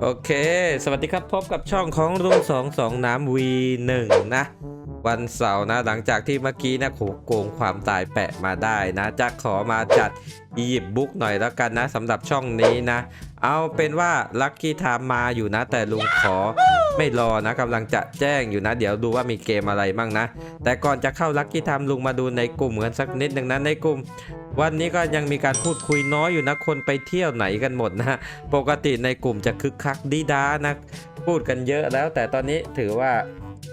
โอเค สวัสดีครับพบกับช่องของลุงสองสองน้ำ V1 นะ วันเสาร์นะหลังจากที่เมื่อกี้นะโขโกงความตายแปะมาได้นะจะขอมาจัดอียิปต์บุ๊กหน่อยแล้วกันนะสำหรับช่องนี้นะ เอาเป็นว่าลัคกี้ไทม์มาอยู่นะแต่ลุงขอ ไม่รอนะกำลังจะแจ้งอยู่นะ เดี๋ยวดูว่ามีเกมอะไรบ้างนะ แต่ก่อนจะเข้าลัคกี้ไทม์ลุงมาดูในกลุ่มกันสักนิดหนึ่งนะในกลุ่ม วันนี้ก็ยังมีการพูดคุยน้อยอยู่นะคนไปเที่ยวไหนกันหมดนะปกติในกลุ่มจะคึกคักดีด้านะพูดกันเยอะแล้ว แต่ตอนนี้ถือว่า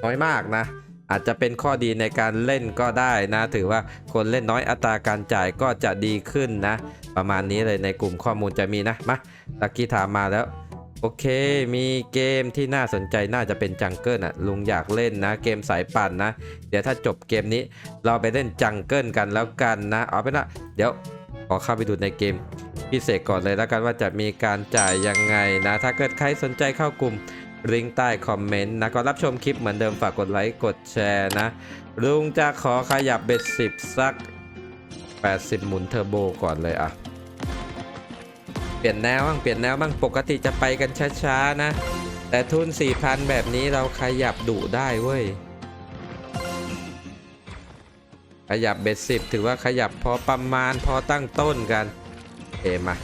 น้อยมากนะอาจจะเป็นข้อดีในการเล่นก็ได้นะ ถือว่าคนเล่นน้อยอัตราการจ่ายก็จะดีขึ้นนะ ประมาณนี้เลยในกลุ่มข้อมูลจะมีนะมาลักกี้ถามมาแล้ว โอเค มีเกมที่น่าสนใจน่าจะเป็นจังเกิลอะ ลุงอยากเล่นนะ เกมสายปั่นนะ เดี๋ยวถ้าจบเกมนี้ เราไปเล่นจังเกิลกันแล้วกันนะ เอาเป็นว่าเดี๋ยวขอเข้าไปดูในเกมพิเศษก่อนเลยแล้วกันว่าจะมีการจ่ายยังไงนะ ถ้าเกิดใครสนใจเข้ากลุ่มลิงก์ใต้คอมเมนต์นะก็รับชมคลิปเหมือนเดิมฝากกดไลค์กดแชร์นะ ลุงจะขอขยับเบ็ดสิบสัก 80 หมุนเทอร์โบก่อนเลยอะ เปลี่ยนแนวบ้างเปลี่ยนแนวบ้างปกติจะไปกันช้าๆนะ แต่ทุน4,000 แบบนี้เราขยับดุได้เว้ย ขยับเบ็ดสิบถือว่าขยับพอประมาณพอตั้งต้นกันเอมา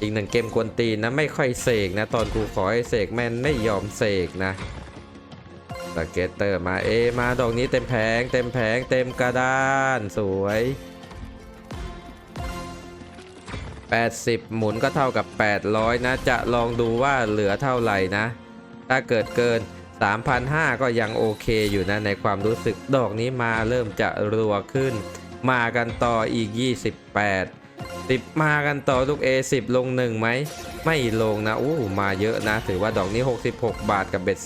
อีกหนึ่งเกมกวนตีนนะไม่ค่อยเสกนะ ตอนกูขอให้เสกแม่นไม่ยอมเสกนะสเก็ตเตอร์มาเอมาดอกนี้เต็มแผงเต็มแผงเต็มกระดานสวย 80 หมุนก็เท่ากับ 800 นะ จะลองดูว่าเหลือเท่าไหร่นะ ถ้าเกิดเกิน 3,500 ก็ยังโอเคอยู่นะ ในความรู้สึกดอกนี้มาเริ่มจะรัวขึ้น มากันต่ออีก 28 10 มากันต่อลูก A 10 ลง1ไหม ไม่ลงนะอู้มาเยอะนะ ถือว่าดอกนี้ 66 บาทกับเบ็ด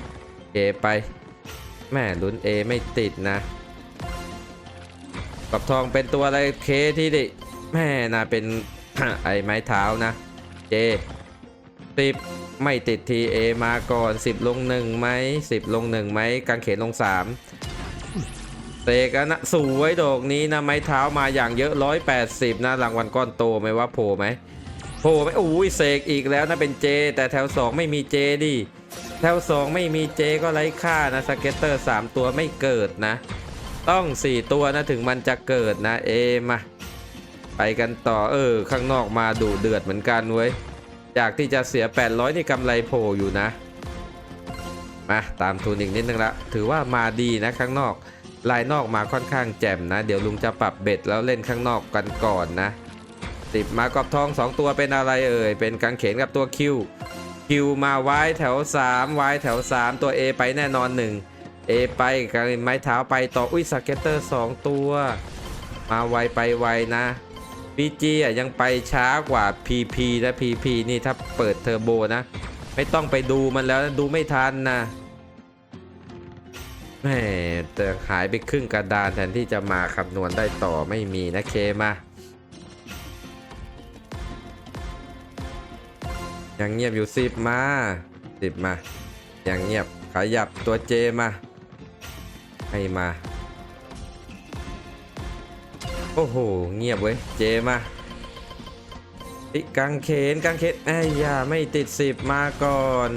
10 A ไป แม่ลุ้น A ไม่ติดนะกับทองเป็นตัวอะไรเคที่ดิแม่นะเป็น ไอ้ไม้เท้านะเจสิบไม่ติดทีเอมาก่อน 10 ลงหนึ่งไหม10 ลงหนึ่งไหมกางเขนลง3เตกันนะสวยดอกนี้นะไม้เท้ามาอย่างเยอะ 180 นะรางวัลก้อนโตไหมว่าโผล่ไหมโผล่ไหมอุ้ยเสกอีกแล้วนะเป็นเจ แต่แถว 2 ไม่มีเจดิแถว 2 ไม่มีเจก็ไร้ค่านะสเก็ตเตอร์ 3 ตัวไม่เกิดนะ ต้อง 4 ตัวนะถึงมันจะเกิดนะเอมา ไปกันต่อเออ ข้างนอกมาดูเดือดเหมือนกันเว้ยจากที่จะเสีย 800 นี่กำไรโผล่อยู่นะ มาตามทุนอีกนิดนึงละถือว่ามาดีนะข้างนอก ลายนอกมาค่อนข้างแจ่มนะ เดี๋ยวลุงจะปรับเบ็ดแล้วเล่นข้างนอกกันก่อนนะติบมากรอบทอง 2 ตัวเป็นอะไรเอ่ย เป็นกางเขนกับตัวคิวคิวมาไว้แถว3ไว้แถว 3 ตัว A ไปแน่นอน 1 A ไปกับไม้เท้าไปต่ออุ้ยสเก็ตเตอร์ 2 ตัว มาไวไปไวนะ PG อะยังไปช้ากว่า PP นะ PP นี่ถ้าเปิดเทอร์โบนะ ไม่ต้องไปดูมันแล้วดูไม่ทันนะแหมแต่หายไปครึ่งกระดานแทนที่จะมาคำนวณได้ต่อไม่มีนะเคมายังเงียบอยู่สิบมาสิบมายังเงียบขยับตัวเจมาให้มา อ้โห เงียบเว้ย เจมาติกางเขนกางเขนไอ้ยาไม่ติดสิบมาก่อน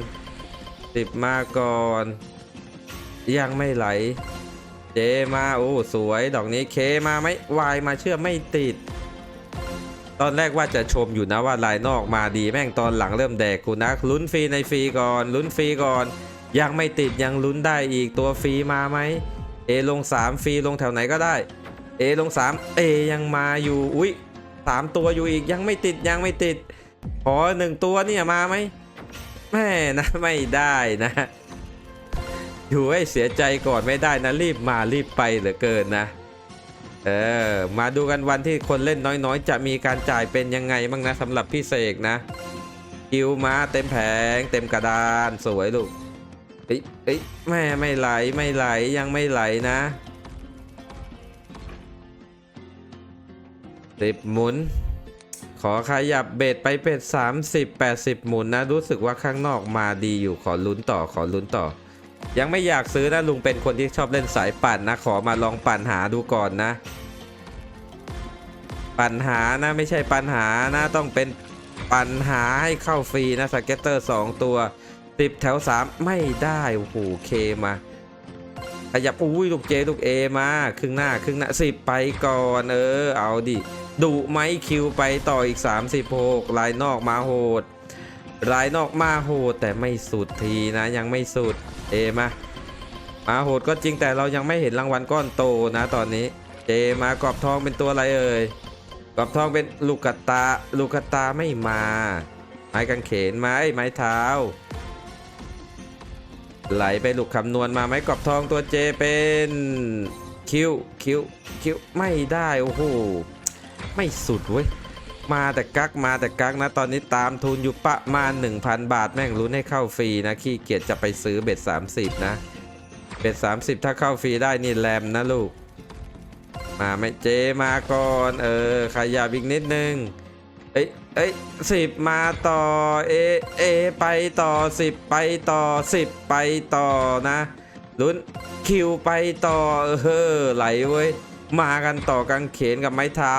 สิบมาก่อน ยังไม่ไหล เจมาโอ้สวยดอกนี้เคมาไหมวายมาเชื่อไม่ติด ตอนแรกว่าจะชมอยู่นะว่าลายนอกมาดีแม่งตอนหลังเริ่มแดกกูนะลุ้นฟรีในฟรีก่อน ลุ้นฟรีก่อน ยังไม่ติดยังลุ้นได้อีกตัวฟรีมาไหมเอลง3ฟรีลงแถวไหนก็ได้ เอลง3เอยังมาอยู่ อุ้ยสามตัวอยู่อีกยังไม่ติดยังไม่ติด ขอหนึ่งตัวเนี่ยมาไหมแม่นะไม่ได้นะ อยู่ให้เสียใจก่อนไม่ได้นะรีบมารีบไปเหลือเกินนะ เออ มาดูกันวันที่คนเล่นน้อยๆ จะมีการจ่ายเป็นยังไงบ้างนะสำหรับพี่เสกนะคิวมาเต็มแผง เต็มกระดานสวยลูกเอ้ยเอ้ยแม่ไม่ไหลไม่ไหลยังไม่ไหลนะ สิบหมุน ขอขยับเบ็ดไปเป็ด30 80หมุนนะ รู้สึกว่าข้างนอกมาดีอยู่ขอลุ้นต่อขอลุ้นต่อ ยังไม่อยากซื้อนะลุงเป็นคนที่ชอบเล่นสายปั่นนะ ขอมาลองปั่นหาดูก่อนนะ ปัญหานะไม่ใช่ปัญหานะต้องเป็นปัญหาให้เข้าฟรีนะสเก็ตเตอร์2ตัวติบแถว3ไม่ได้โอ้โหเคมาขยับอุ้ยลูกเจลูกเอมาครึ่งหน้าครึ่งหน้าสิบไปก่อนเออเอาดิ ดุไมคิวไปต่ออีก 36 ลายนอกมาโหดลายนอกมาโหดแต่ไม่สุดทีนะยังไม่สุดเอมามาโหดก็จริงแต่เรายังไม่เห็นรางวัลก้อนโตนะตอนนี้เจมากรอบทองเป็นตัวอะไรเอ่ยกรอบทองเป็นลูกกตาลูกกตาไม่มา ไม้กางเขนไม้ไม้เท้า ไหลไปลูกคำนวณมาไหมกรอบทองตัวเจเป็นคิวคิวคิวไม่ได้โอ้โห ไม่สุดเว้ย มาแต่กักมาแต่กักนะ ตอนนี้ตามทุนอยู่ประมาณ 1,000 บาทแม่งลุ้นให้เข้าฟรีนะ ขี้เกียจจะไปซื้อเบ็ด30 นะ เบ็ด30 ถ้าเข้าฟรีได้นี่แรมนะลูก มาไม่เจมาก่อน เออขยับอีกนิดนึง เอ้ยเอ้ยสิบมาต่อเอเอไปต่อสิบไปต่อสิบไปต่อนะลุ้นคิวไปต่อเออไหลเว้ย มากันต่อกางเขนกับไม้เท้า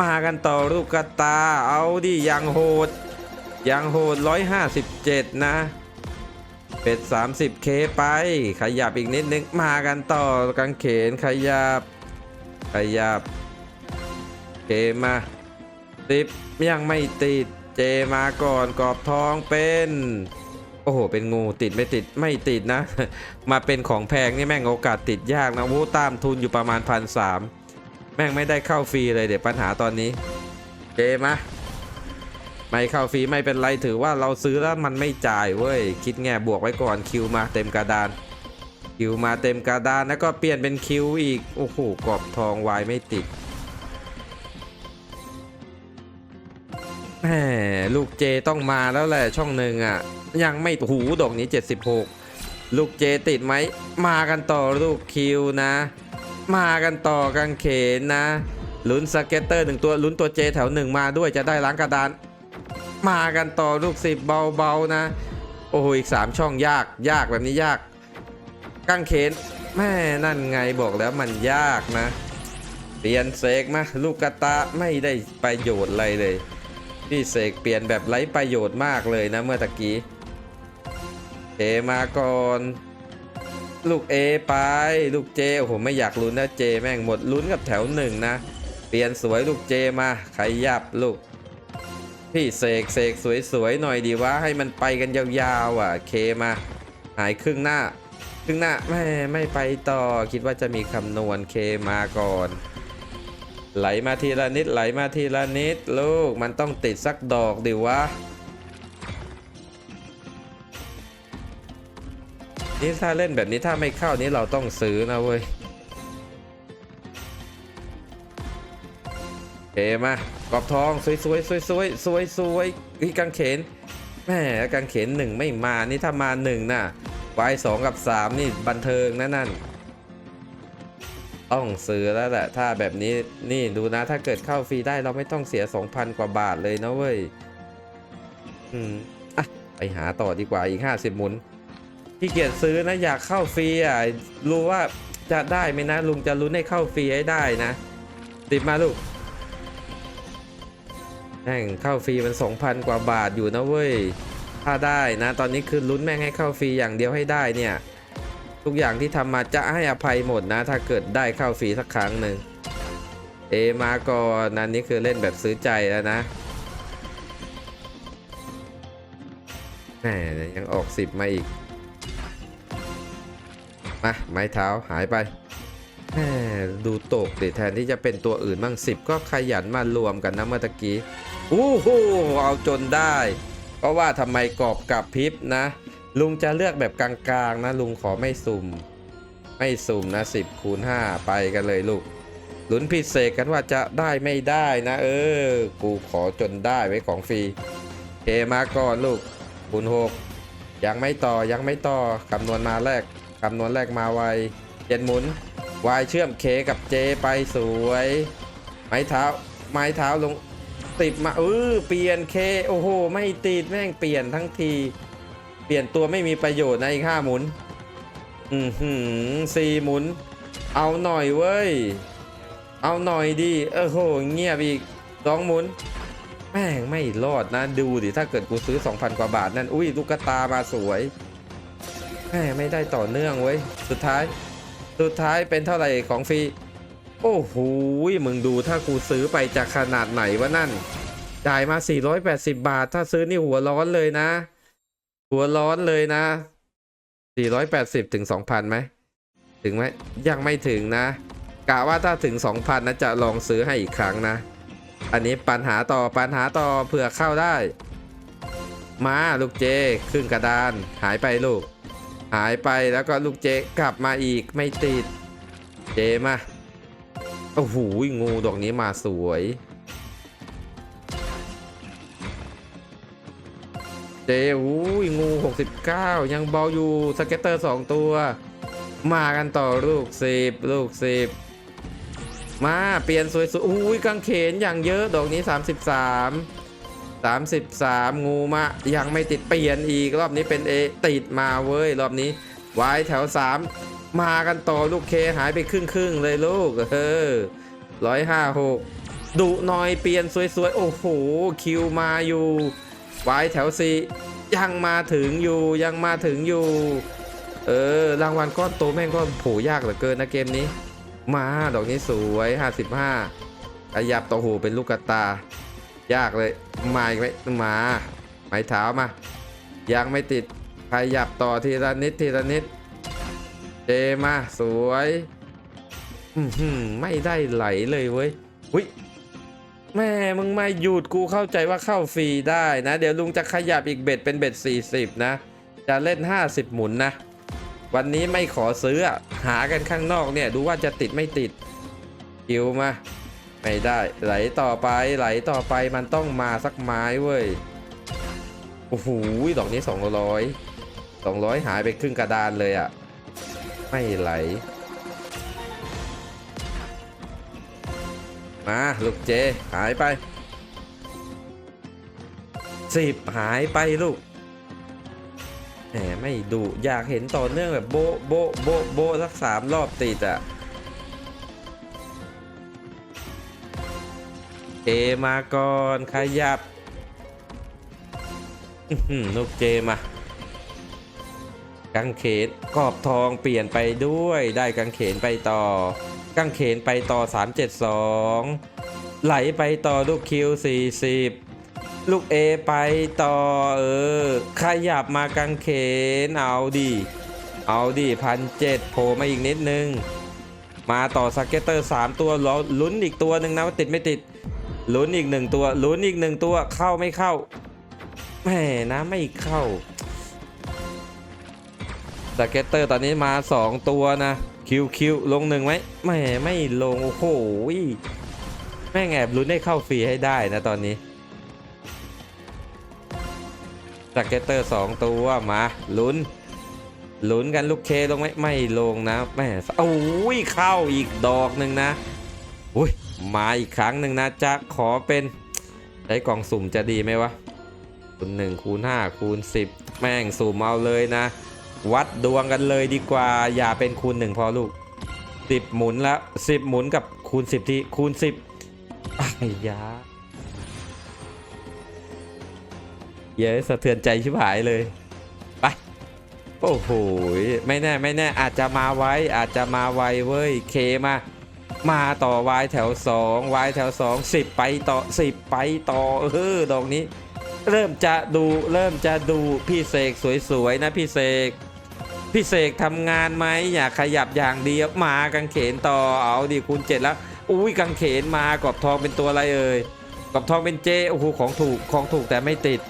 มากันต่อลูกกระตา เอาดิยังโหดยังโหด 157 นะ เป็ด 30K ไป ขยับอีกนิดนึง มากันต่อกางเขนขยับ ขยับ เกมาติบยังไม่ติด เจมาก่อนกรอบทองเป็น โอ้โห เป็นงูติดไม่ติดไม่ติดนะ มาเป็นของแพงนี่แม่งโอกาสติดยากนะวูตามทุนอยู่ประมาณพันสามแม่งไม่ได้เข้าฟรีเลยเดี๋ยวปัญหาตอนนี้เจมาไม่เข้าฟรีไม่เป็นไรถือว่าเราซื้อแล้วมันไม่จ่ายเว้ย คิดแง่บวกไว้ก่อนคิวมาเต็มกระดาน คิวมาเต็มกระดานแล้วก็เปลี่ยนเป็นคิวอีก โอ้โหกรอบทองวายไม่ติด แหมลูกเจต้องมาแล้วแหละช่องหนึ่งอะ ยังไม่หูดอกนี้ 76 ลูกเจติดไหม มากันต่อลูกคิวนะ มากันต่อกางเขนนะลุ้นสเก็ตเตอร์หนึ่งตัวลุ้นตัวเจแถวหนึ่งมาด้วยจะได้ล้างกระดาน มากันต่อลูกสิบเบาๆนะ โอ้โหอีกสามช่องยากยากแบบนี้ยากกางเขนแม่นั่นไงบอกแล้วมันยากนะ เปลี่ยนเสกมาลูกกระตาไม่ได้ประโยชน์อะไรเลย พี่เสกเปลี่ยนแบบไร้ประโยชน์มากเลยนะเมื่อตะกี้เอมาก่อนลูกเอไปลูกเจโอ้โหไม่อยากลุ้นนะเจแม่งหมดลุ้นกับแถวหนึ่งนะ เปลี่ยนสวยลูกเจมาขยับลูก พี่เสกเสกสวยๆหน่อยดีวะให้มันไปกันยาวๆอะเคมา หายครึ่งหน้า ครึ่งหน้าแม่ไม่ไปต่อคิดว่าจะมีคำนวณเคมาก่อน ไหลมาทีละนิดไหลมาทีละนิดลูกมันต้องติดสักดอกดิวะนี่ถ้าเล่นแบบนี้ถ้าไม่เข้านี้เราต้องซื้อนะเว้ยเอมากรอบทองสวยสวยสวยสวยสวยสวยอีกางเขนแม่กางเขนหนึ่งไม่มานี่ถ้ามาหนึ่งน่ะวายสองกับสามนี่บันเทิงนะนั่น ต้องซื้อแล้วแหละถ้าแบบนี้นี่ดูนะถ้าเกิดเข้าฟรีได้เราไม่ต้องเสีย 2,000 กว่าบาทเลยนะเว้ย อืม อะ ไปหาต่อดีกว่าอีก 50 หมุนที่เกียจซื้อนะอยากเข้าฟรีอะ รู้ว่าจะได้ไหมนะ ลุงจะลุ้นให้เข้าฟรีให้ได้นะ ติดมาลูกแม่งเข้าฟรีมัน 2,000 กว่าบาทอยู่นะเว้ย ถ้าได้นะ ตอนนี้คือลุ้นแม่งให้เข้าฟรีอย่างเดียวให้ได้เนี่ย ทุกอย่างที่ทำมาจะให้อภัยหมดนะ ถ้าเกิดได้เข้าฟรีสักครั้งหนึ่งเอมาก่อนนันนี้คือเล่นแบบซื้อใจแล้วนะแหมยังออกสิบมาอีก มา ไม้เท้าหายไปแหมดูตกเดี๋ยวแทนที่จะเป็นตัวอื่นบ้างสิบก็ขยันมารวมกันนะเมื่อตะกี้อู้หูเอาจนได้เพราะว่าทำไมกรอบกับพิบนะ ลุงจะเลือกแบบกลางๆนะลุงขอไม่สุ่ม ไม่สุ่มนะ10คูณ5ไปกันเลยลูกลุ้นพิเศษกันว่าจะได้ไม่ได้นะ เออ กูขอจนได้ไว้ของฟรีเคมาก่อนลูกคูณ6ยังไม่ต่อยังไม่ต่อคำนวณมาแรกคำนวณแรกมาไวเจ็ดหมุนวายเชื่อมเคกับเจไปสวย ไม้เท้า ไม้เท้าลงติดมาเออเปลี่ยนเคโอ้โห ไม่ติดแม่งเปลี่ยนทั้งที เปลี่ยนตัวไม่มีประโยชน์นะอีกห้าหมุน อือหือสี่หมุน เอาหน่อยเว้ย เอาหน่อยดิเออโห เงียบอีกสองหมุน แม่งไม่รอดนะ ดูดิ ถ้าเกิดกูซื้อ 2,000 กว่าบาทนั่น อุ้ยลูกกตามาสวย แม่ไม่ได้ต่อเนื่องเว้ย สุดท้าย สุดท้ายเป็นเท่าไหร่ของฟรี โอ้โห มึงดูถ้ากูซื้อไปจะขนาดไหนวะนั่น จ่ายมา 480 บาท ถ้าซื้อนี่หัวร้อนเลยนะ หัวร้อนเลยนะ 480 ถึง 2,000ไหม ถึงไหม ยังไม่ถึงนะ กะว่าถ้าถึง 2,000 นะ จะลองซื้อให้อีกครั้งนะ อันนี้ปัญหาต่อปัญหาต่อเผื่อเข้าได้ มาลูกเจครึ่งกระดาน หายไปลูก หายไปแล้วก็ลูกเจกลับมาอีกไม่ติด เจมา โอ้โหงูดอกนี้มาสวย เจอุ้ยงู 69 ยังเบาอยู่สเก็ตเตอร์ 2 ตัว มากันต่อลูก10ลูก10 มาเปลี่ยนสวยๆอุ้ยกางเขนอย่างเยอะดอกนี้ 33 33 งูมา ยังไม่ติดเปลี่ยนอีกรอบนี้เป็นเอติดมาเว้ย รอบนี้ไว้แถว 3 มากันต่อลูกเคหายไปครึ่งครึ่งๆเลยลูกเออร้อยห้าหกดุหน่อยเปลี่ยนสวยๆ โอ้โห คิวมาอยู่ ไว้แถวสี่ยังมาถึงอยู่ยังมาถึงอยู่ เออรางวัลก้อนโตแม่งก็โผยากเหลือเกินนะเกมนี้ มาดอกนี้สวย55ขยับต่อหูเป็นลูกกระตา ยากเลยมาอีกไหมมาไม้เท้ามายังไม่ติดขยับต่อทีละนิดทีละนิดเจมาสวยอื้อหือไม่ได้ไหลเลยเว้ยอุ้ย แม่มึงไม่หยุดกูเข้าใจว่าเข้าฟรีได้นะ เดี๋ยวลุงจะขยับอีกเบ็ดเป็นเบ็ด 40 นะ จะเล่น 50 หมุนนะ วันนี้ไม่ขอซื้อหากันข้างนอกเนี่ย ดูว่าจะติดไม่ติดคิวมา ไม่ได้ ไหลต่อไปไหลต่อไปมันต้องมาสักไม้เว้ยโอ้โหดอกนี้ 200 200 หายไปครึ่งกระดานเลยอะ่ะ ไม่ไหล มาลูกเจ หายไปสิบหายไปลูกแหมไม่ดุอยากเห็นต่อเนื่องแบบโบโบโบโบสักสามรอบติดอะเจมาก่อนขยับลูกเจมากางเขนกรอบทองเปลี่ยนไปด้วยได้กางเขนไปต่อ กางเขนไปต่อ 372 ไหลไปต่อลูกคิว 40 ลูก A ไปต่อเออขยับมากางเขนเอาดิเอาดิพันเจ็ดโผล่มาอีกนิดนึง มาต่อสเก็ตเตอร์ 3 ตัวรอลุ้นอีกตัวหนึ่งนะว่าติดไม่ติดลุ้นอีกหนึ่งตัวลุ้นอีกหนึ่งตัวเข้าไม่เข้าแหมนะไม่เข้าสเก็ตเตอร์ตอนนี้มา 2 ตัวนะ คิวคิวลงหนึ่งไหมแหมไม่ลง โอ้โหแม่งแอบลุ้นให้เข้าฟรีให้ได้นะตอนนี้สเก็ตเตอร์สองตัวมาลุ้นลุ้นกันลูกเคลงไหมไม่ลงนะแม่โอ้ยเข้าอีกดอกหนึ่งนะอุ้ยมาอีกครั้งหนึ่งนะจะขอเป็นใช้กล่องสุ่มจะดีไหมวะคูณหนึ่งคูณห้าคูณสิบแม่งสุ่มเอาเลยนะ วัดดวงกันเลยดีกว่า อย่าเป็นคูณหนึ่งพอลูกสิบหมุนแล้วสิบหมุนกับคูณสิบทีคูณสิบอ้ยยาเย้สะเทือนใจชิบหายเลย ไป โอ้โหไม่แน่ไม่แน่อาจจะมาไว้อาจจะมาไวเว้ยเคมา มาต่อวายแถว2วายแถว2 10ไปต่อ10ไปต่อเออดอกนี้ เริ่มจะดูเริ่มจะดูพี่เสกสวยๆนะพี่เสก พี่เสกทำงานไหมอยากขยับอย่างเดียวมากางเขนต่อเอาดิคูณเจ็ดแล้วอุ้ยกางเขนมากรอบทองเป็นตัวอะไรเอ่ยกรอบทองเป็นเจโอ้โหของถูกของถูกแต่ไม่ติด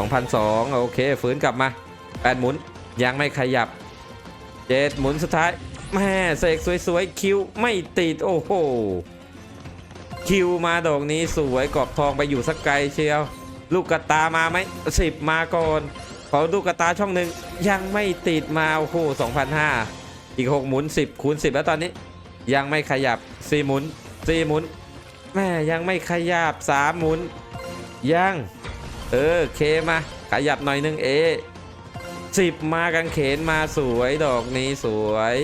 2,002โอเคฝืนกลับมา8หมุนยังไม่ขยับเจ็ดหมุนสุดท้ายแม่เสกสวยๆคิวไม่ติดโอ้โหคิวมาดอกนี้สวยกรอบทองไปอยู่สักไกลเชียว ลูกกระตามาไหมสิบมาก่อน ขอลูกกระตาช่องหนึ่งยังไม่ติดมาโอ้โหสองพันห้าอีกหกหมุนสิบคูณสิบแล้วตอนนี้ ยังไม่ขยับสี่หมุนสี่หมุนแม่ยังไม่ขยับสามหมุน ยัง เออเคมา ขยับหน่อยหนึงเอสิบมากันเขนมาสวยดอกนี้สวย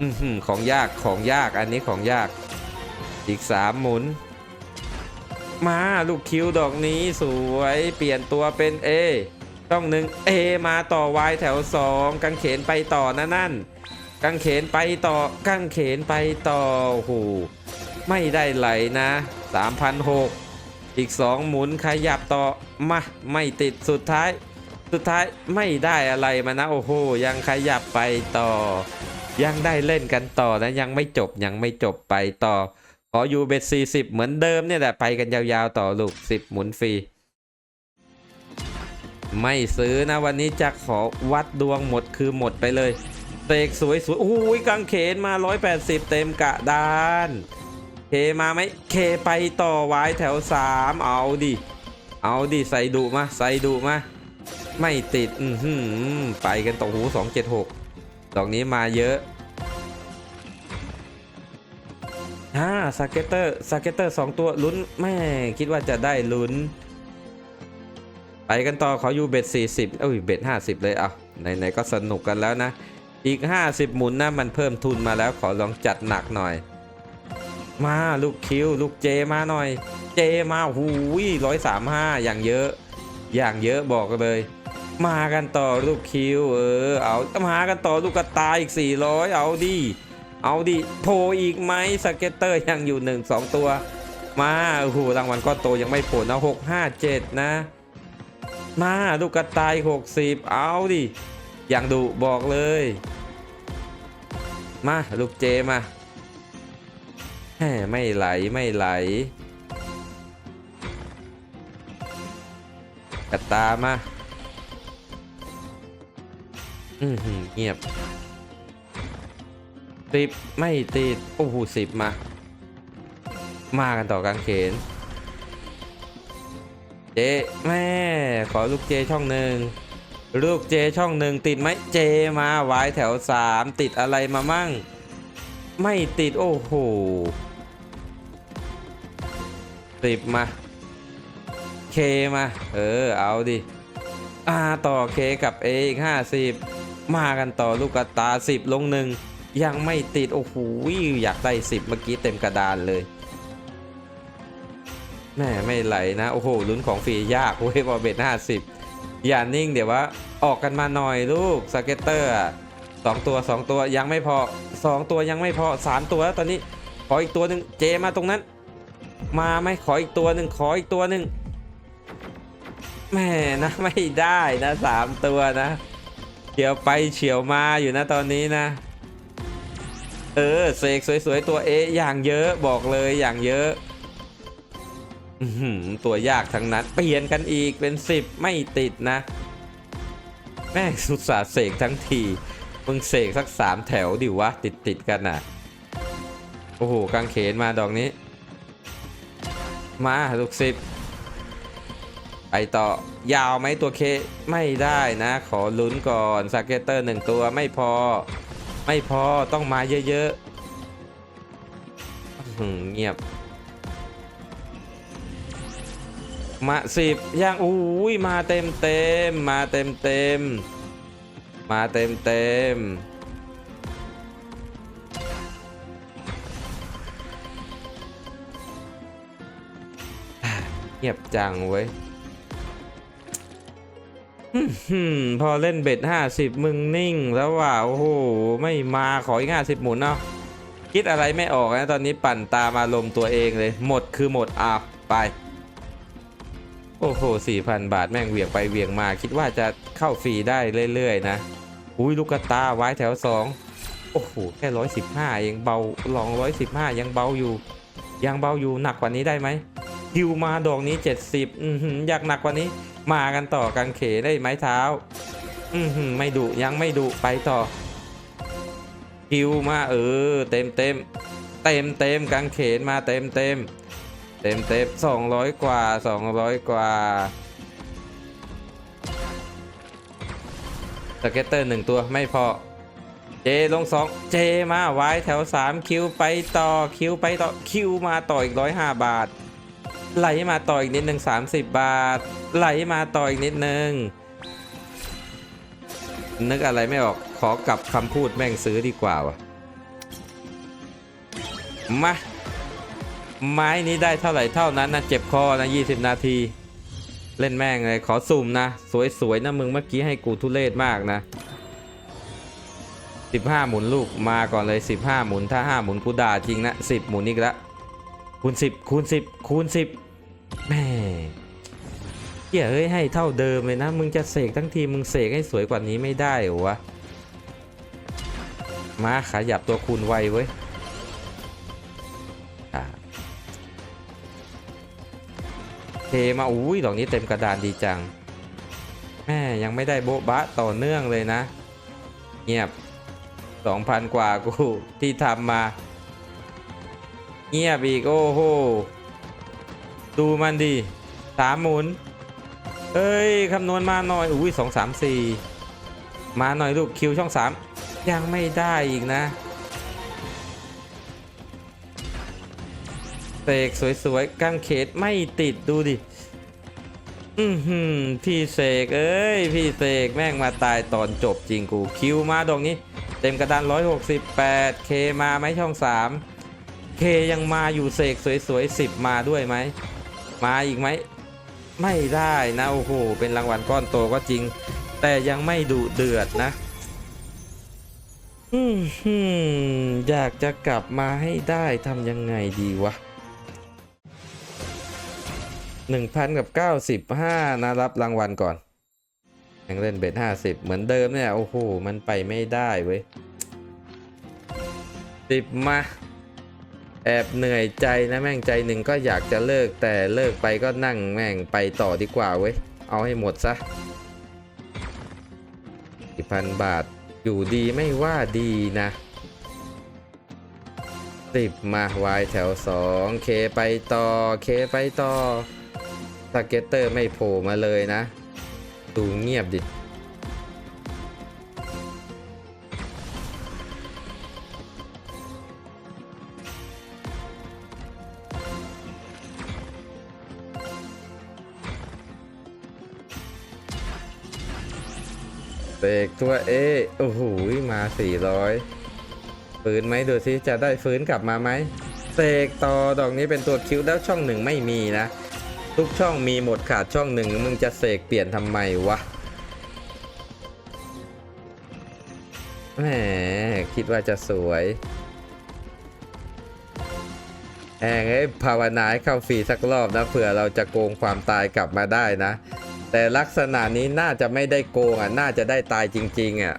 อของยากของยากอันนี้ของยาก อีกสามหมุน มาลูกคิวดอกนี้สวยเปลี่ยนตัวเป็น A ช่องหนึ่ง A มาต่อ Y แถวสองกังเขนไปต่อนะนั่นกังเขนไปต่อกังเขนไปต่อโอ้โหไม่ได้ไหลนะ3,006อีก 2 หมุนขยับต่อมาไม่ติดสุดท้าย สุดท้ายไม่ได้อะไรมานะโอ้โหยังขยับไปต่อ ยังได้เล่นกันต่อนะยังไม่จบยังไม่จบไปต่อ ขออยู่เบ็ดสี่สิบเหมือนเดิมเนี่ยแหละไปกันยาวๆต่อลูกสิบหมุนฟรี ไม่ซื้อนะวันนี้จะขอวัดดวงหมดคือหมดไปเลยเตกสวยๆโอ้ยกางเขนมา 180 เต็มกะดานเคมาไหมเคไปต่อไว้แถว 3 เอาดิ เอาดิ ใส่ดุมา ใส่ดุมา ไม่ติด อือหือไปกันต่อหู 276 ดอกนี้มาเยอะอ่าสเก็ตเตอร์สเก็ตเตอร์สองตัวลุ้นแม่คิดว่าจะได้ลุ้น ไปกันต่อขออยู่เบ็ด40 เอ้ยเบ็ด50 เลยอะไหนๆก็สนุกกันแล้วนะ อีก 50 หมุนนะมันเพิ่มทุนมาแล้วขอลองจัดหนักหน่อย มาลูกคิวลูกเจมาหน่อย เจมาหูยร้อยสามห้าอย่างเยอะ อย่างเยอะบอกเลย มากันต่อลูกคิวเออเอามากันต่อลูกกระตายอีก 400 เอาดิเอาดิโผลอีกไหมสเก็ตเตอร์ยังอยู่ 1 2 ตัว มาโอ้โหรางวัลก้อนโตยังไม่โผล่นะ6 5 7 นะ มาลูกกระต่าย 60 เอาดิ อย่างดุบอกเลย มาลูกเจมาแหมไม่ไหลไม่ไหล กระตามา อือหือเงียบสิบไม่ติด โอ้โหสิบมา มากันต่อกางเขน เจแม่ ขอลูกเจช่องหนึ่งลูกเจช่องหนึ่งติดไหมเจมาไว้แถวสามติดอะไรมามั่ง ไม่ติดโอ้โหสิบมาเคมา เออ เอาดิอาต่อเคกับเออีกห้าสิบมากันต่อลูกกระตาสิบลงหนึ่งยังไม่ติด โอ้โหอยากได้สิบเมื่อกี้เต็มกระดานเลย แม่ไม่ไหลนะ โอ้โหลุ้นของฟรียากเว้ยบอเบ็ดห้าสิบอย่านิ่งเดี๋ยวว่าออกกันมาหน่อยลูกสเก็ตเตอร์สองตัวสองตัวยังไม่พอสองตัวยังไม่พอสามตัวแล้วตอนนี้ขออีกตัวหนึ่งเจมาตรงนั้น มาไหมขออีกตัวหนึ่งขออีกตัวหนึ่งแม่นะไม่ได้นะสามตัวนะเฉียวไปเฉียวมาอยู่นะตอนนี้นะ เออเสกสวยๆตัวเออย่างเยอะบอกเลยอย่างเยอะ ตัวยากทั้งนั้น เปลี่ยนกันอีกเป็น10ไม่ติดนะ แม่สุดสาเสกทั้งที มึงเสกสักสามแถวดิวะ ติดติดกันน่ะ โอ้โหกางเขนมาดอกนี้ มาลูกสิบไปต่อยาวไหมตัวเคไม่ได้นะ ขอลุ้นก่อนสเกเตอร์หนึ่งตัวไม่พอ ไม่พอต้องมาเยอะๆเงียบ มาสิบย่างอุ้ยมาเต็มเต็มมาเต็มเต็มมาเต็มเต็มเงียบจังเว้ยพอเล่นเบ็ดห้าสิบมึงนิ่งแล้วว่า โอ้โห ไม่มาขออีกห้าสิบหมุนเนาะคิดอะไรไม่ออกนะ ตอนนี้ปั่นตามอารมณ์ตัวเองเลย หมดคือหมดอะไป อ้โหสี่พันบาทแม่งเวียงไปเวียงมา คิดว่าจะเข้าฟรีได้เรื่อยๆนะ อุ้ยลูกกระตาไว้แถวสองโอ้โห แค่ร้อยสิบห้าเองเบาลองร้อยสิบห้ายังเบาอยู่ ยังเบาอยู่หนักกว่านี้ได้ไหมคิวมาดอกนี้เจ็ดสิบอืออยากหนักกว่านี้ มากันต่อกังเขได้ไม้เท้า อือไม่ดุยังไม่ดุไปต่อคิวมาเออ เต็มเต็มเต็มเต็มกังเขนมาเต็มเต็ม เต็มเต็มสองร้อยกว่าสองร้อยกว่าสเก็ตเตอร์หนึ่งตัวไม่พอ เจลงสองเจมาไว้แถวสามคิวไปต่อคิวไปต่อคิวมาต่ออีกร้อยห้าบาท ไหลมาต่ออีกนิดหนึ่งสามสิบบาท ไหลมาต่ออีกนิดหนึ่งนึกอะไรไม่ออกขอกลับคำพูดแม่งซื้อดีกว่าวะมา ไม้นี้ได้เท่าไหร่เท่านั้นนะเจ็บคอนะ20 นาที เล่นแม่งเลยขอสุ่มนะ สวยๆนะมึงเมื่อกี้ให้กูทุเรศมากนะ 15 หมุนลูกมาก่อนเลย 15 หมุนถ้า 5 หมุนกูด่าจริงนะ 10 หมุนอีกแล้วคูณ 10 คูณ 10 คูณ 10แม่เหี้ยเฮ้ยให้เท่าเดิมเลยนะ มึงจะเสกทั้งทีมึงเสกให้สวยกว่านี้ไม่ได้หรอวะมาขยับตัวคูณไวเว้ย มาอุ้ยดอกนี้เต็มกระดานดีจัง แม่ยังไม่ได้โบ๊ะบะต่อเนื่องเลยนะ เงียบ2,000กว่ากูที่ทำมา เงียบอีกโอ้โหดูมันดีสามหมุนเอ้ยคำนวณมาหน่อยอุ้ยสองสามสี่มาหน่อยลูกคิวช่องสามยังไม่ได้อีกนะ เสกสวยๆกางเขตไม่ติดดูดิ อือหือพี่เสกเอ้ย พี่เสกแม่งมาตายตอนจบจริงกู คิวมาดอกนี้ เต็มกระดาน 168 เคมาไหมช่อง 3 เคยังมาอยู่เสกสวยๆ 10 มาด้วยไหม มาอีกไหม ไม่ได้นะ โอ้โห เป็นรางวัลก้อนโตก็จริง แต่ยังไม่ดุเดือดนะอืมหืมอยากจะกลับมาให้ได้ทำยังไงดีวะ 1,000กับ95นะรับรางวัลก่อนยังเล่นเบ็ดห้าสิบเหมือนเดิมเนี่ย โอ้โห มันไปไม่ได้เว้ยสิบมา แอบเหนื่อยใจนะแม่งใจหนึ่งก็อยากจะเลิกแต่เลิกไปก็นั่งแม่งไปต่อดีกว่าเว้ย เอาให้หมดซะกี่พันบาทอยู่ดีไม่ว่าดีนะสิบมาวายแถวสองเคไปต่อเคไปต่อ สเกตเตอร์ไม่โผล่มาเลยนะ ดูเงียบดิเสกตัวเอโอ้โหมา 400 ฟื้นไหมดูสิจะได้ฟื้นกลับมาไหมเสกต่อดอกนี้เป็นตัวคิวแล้วช่องหนึ่งไม่มีนะ ทุกช่องมีหมดขาดช่องหนึ่งมึงจะเสกเปลี่ยนทำไมวะแหมคิดว่าจะสวยแหงเอ้ภาวนาให้เข้าฟรีสักรอบนะเผื่อเราจะโกงความตายกลับมาได้นะ แต่ลักษณะนี้น่าจะไม่ได้โกงอะ น่าจะได้ตายจริง ๆ อะ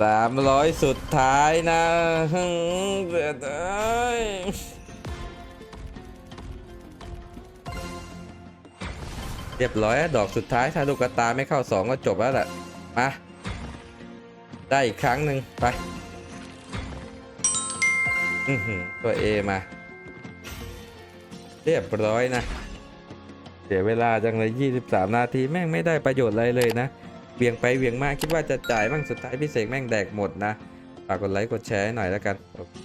สามร้อยสุดท้ายนะฮึ่มเสียดาย เรียบร้อยดอกสุดท้ายถ้าลูกตาไม่เข้าสองก็จบแล้วแหละมาได้อีกครั้งหนึ่งไปตัว A มา เรียบร้อยนะ เสียเวลาจังเลย 23 นาทีแม่งไม่ได้ประโยชน์อะไรเลยนะเวียงไปเวียงมาคิดว่าจะจ่ายมั่งสุดท้ายพี่เสกแม่งแดกหมดนะ ฝากกดไลค์กดแชร์หน่อยแล้วกัน โอเค